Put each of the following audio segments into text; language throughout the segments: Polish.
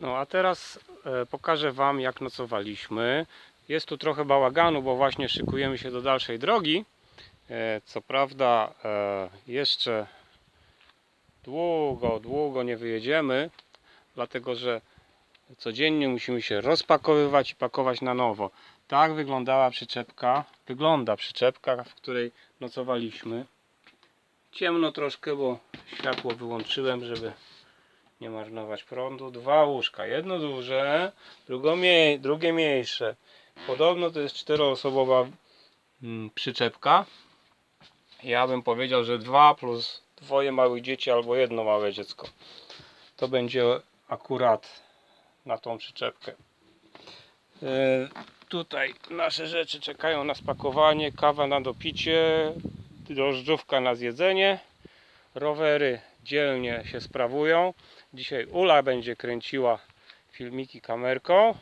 No a teraz e, pokażę Wam jak nocowaliśmy. Jest tu trochę bałaganu, bo właśnie szykujemy się do dalszej drogi. E, co prawda e, jeszcze długo, długo nie wyjedziemy, dlatego że codziennie musimy się rozpakowywać i pakować na nowo. Tak wyglądała przyczepka, wygląda przyczepka, w której nocowaliśmy. Ciemno troszkę, bo światło wyłączyłem, żeby nie marnować prądu. Dwa łóżka, jedno duże, drugie mniejsze. Podobno to jest czteroosobowa mm, przyczepka. Ja bym powiedział, że dwa plus dwoje małych dzieci albo jedno małe dziecko. To będzie akurat na tą przyczepkę. E, tutaj nasze rzeczy czekają na spakowanie, kawa na dopicie, drożdżówka na zjedzenie. Rowery dzielnie się sprawują. Dzisiaj Ula będzie kręciła filmiki kamerką.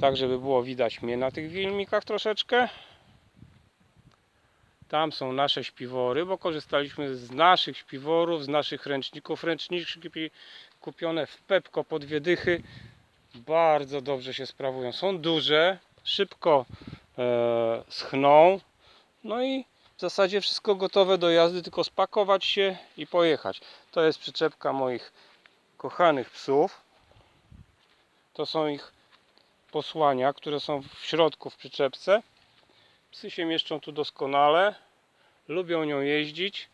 Tak, żeby było widać mnie na tych filmikach troszeczkę. Tam są nasze śpiwory, bo korzystaliśmy z naszych śpiworów, z naszych ręczników. Ręczniki kupione w Pepko po dwie dychy. Bardzo dobrze się sprawują. Są duże, szybko e, schną. No i zasadzie wszystko gotowe do jazdy, tylko spakować się i pojechać. To jest przyczepka moich kochanych psów. To są ich posłania, które są w środku w przyczepce. Psy się mieszczą tu doskonale. Lubią nią jeździć.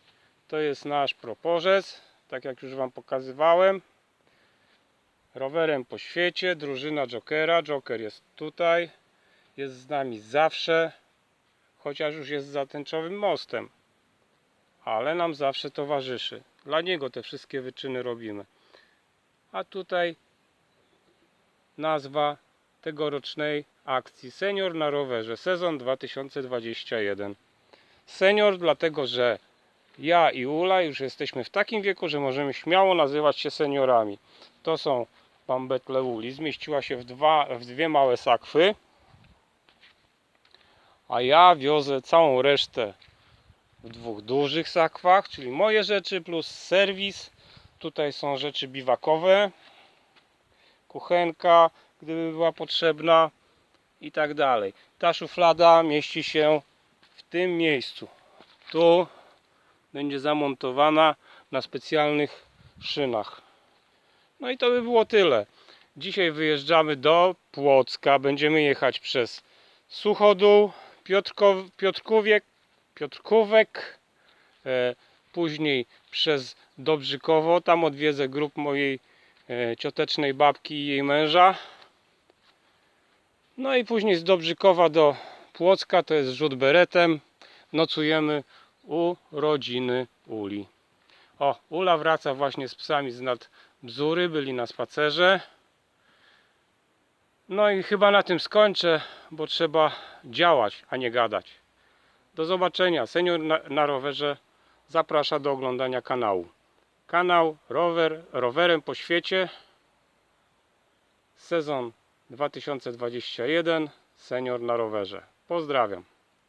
To jest nasz proporzec, tak jak już Wam pokazywałem. Rowerem po świecie, drużyna Jokera. Joker jest tutaj. Jest z nami zawsze chociaż już jest za tęczowym mostem, ale nam zawsze towarzyszy. Dla niego te wszystkie wyczyny robimy. A tutaj nazwa tegorocznej akcji Senior na rowerze, sezon 2021. Senior dlatego, że ja i Ula już jesteśmy w takim wieku, że możemy śmiało nazywać się seniorami. To są bambetle Uli. Zmieściła się w, dwa, w dwie małe sakwy a ja wiozę całą resztę w dwóch dużych sakwach, czyli moje rzeczy plus serwis. Tutaj są rzeczy biwakowe, kuchenka, gdyby była potrzebna i tak dalej. Ta szuflada mieści się w tym miejscu. Tu będzie zamontowana na specjalnych szynach. No i to by było tyle. Dzisiaj wyjeżdżamy do Płocka. Będziemy jechać przez Suchodół, Piotrkow, Piotrkowiek, Piotrkówek, e, później przez Dobrzykowo, tam odwiedzę grup mojej e, ciotecznej babki i jej męża. No i później z Dobrzykowa do Płocka, to jest rzut beretem. Nocujemy u rodziny Uli. O, Ula wraca właśnie z psami z nad Bzury, byli na spacerze. No i chyba na tym skończę, bo trzeba działać, a nie gadać. Do zobaczenia. Senior na, na rowerze zaprasza do oglądania kanału. Kanał rower, rowerem po świecie. Sezon 2021. Senior na rowerze. Pozdrawiam.